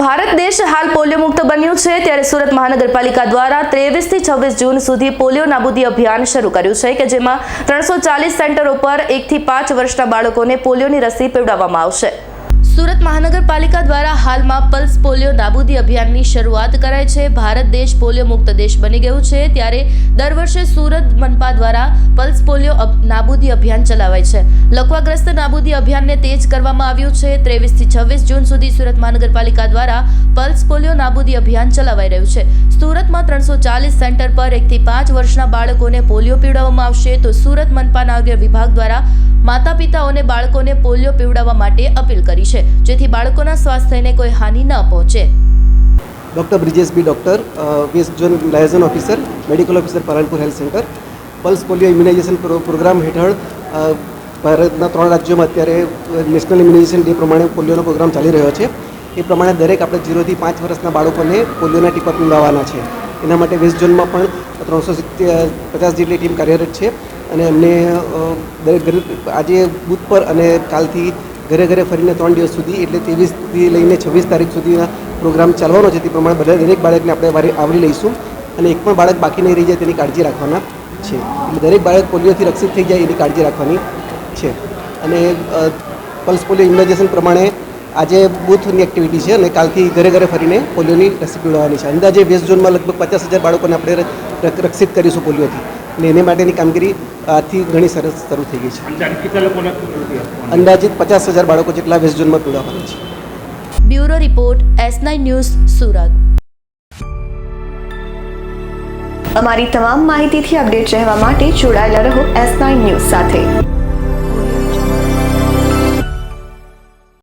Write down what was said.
ભારત દેશ હાલ પોલિયો મુક્ત બન્યું છે, ત્યારે સુરત મહાનગરપાલિકા દ્વારા ત્રેવીસથી છવ્વીસ જૂન સુધી પોલિયો નાબૂદી અભિયાન શરૂ કર્યું છે, કે જેમાં ત્રણસો ચાલીસ સેન્ટરો પર એકથી પાંચ વર્ષના બાળકોને પોલિયોની રસી પીવડાવવામાં આવશે. સુરત મહાનગરપાલિકા દ્વારા હાલમાં પલ્સ પોલિયો નાબૂદી અભિયાનની શરૂઆત કરાઈ છે. ભારત દેશ પોલિયો મુક્ત દેશ બની ગયું છે ત્યારે દર વર્ષે સુરત મનપા દ્વારા પલ્સ પોલિયો નાબૂદી અભિયાન ચલાવાય છે. લકવાગ્રસ્ત નાબૂદી અભિયાનને તેજ કરવામાં આવ્યું છે. ત્રેવીસથી છવ્વીસ જૂન સુધી સુરત મહાનગરપાલિકા દ્વારા પલ્સ પોલિયો નાબૂદી અભિયાન ચલાવાઈ રહ્યું છે. સુરતમાં ત્રણસો ચાલીસ સેન્ટર પર એકથી પાંચ વર્ષના બાળકોને પોલિયો પીવડાવવામાં આવશે. તો સુરત મનપાના આરોગ્ય વિભાગ દ્વારા માતા પિતાઓને બાળકોને પોલિયો પીવડાવવા માટે અપીલ કરી છે, જેથી બાળકોના સ્વાસ્થ્યને કોઈ હાનિ ન પહોંચે. Doctor Brijesh B doctor west zone liaison officer, medical officer, Palanpur health centre. Pulse polio immunisation programme હેઠળ ભારતના ત્રણ રાજ્યોમાં અત્યારે નેશનલ ઇમ્યુનાઇઝેશન ડે પ્રમાણે પોલિયોનો પ્રોગ્રામ ચાલી રહ્યો છે. એ પ્રમાણે દરેક આપણે જીરોથી પાંચ વર્ષના બાળકોને પોલિયોના ટીપા પીવડાવવાના છે. એના માટે વેસ્ટ ઝોનમાં પણ ત્રણસો પચાસ જેટલી ટીમ કાર્યરત છે. અને એમને દરેક ઘરે, આજે બુથ પર અને કાલથી ઘરે ઘરે ફરીને ત્રણ દિવસ સુધી, એટલે ત્રેવીસથી લઈને છવ્વીસ તારીખ સુધીના પ્રોગ્રામ ચાલવાનો છે, તે પ્રમાણે બધા દરેક બાળકને આપણે વારે, આવરી લઈશું. અને એક પણ બાળક બાકી નહીં રહી જાય, તેની કાળજી રાખવાના છે. એટલે દરેક બાળક પોલિયોથી રક્ષિત થઈ જાય, એની કાળજી રાખવાની છે. અને પલ્સ પોલિયો ઇમ્યુનાઇઝેશન પ્રમાણે આજે બૂથની એક્ટિવિટી છે અને કાલથી ઘરે ઘરે ફરીને પોલિયોની રસી પીવડાવવાની છે. અંદાજે વેસ્ટ ઝોનમાં લગભગ પચાસ હજાર બાળકોને આપણે રક્ષિત કરીશું પોલિયોથી. અને એને માટેની કામગીરી આથી ઘણી સરસ શરૂ થઈ ગઈ છે? અંદાજિત પચાસ હજાર બાળકો જેટલા વેસ્ટ ઝોનમાં પીવડાવવાના છે. Bureau report S nine news Surat. અમારી તમામ માહિતીથી અપડેટ રહેવા માટે જોડાયેલા રહો એસ નાઇન ન્યૂઝ સાથે.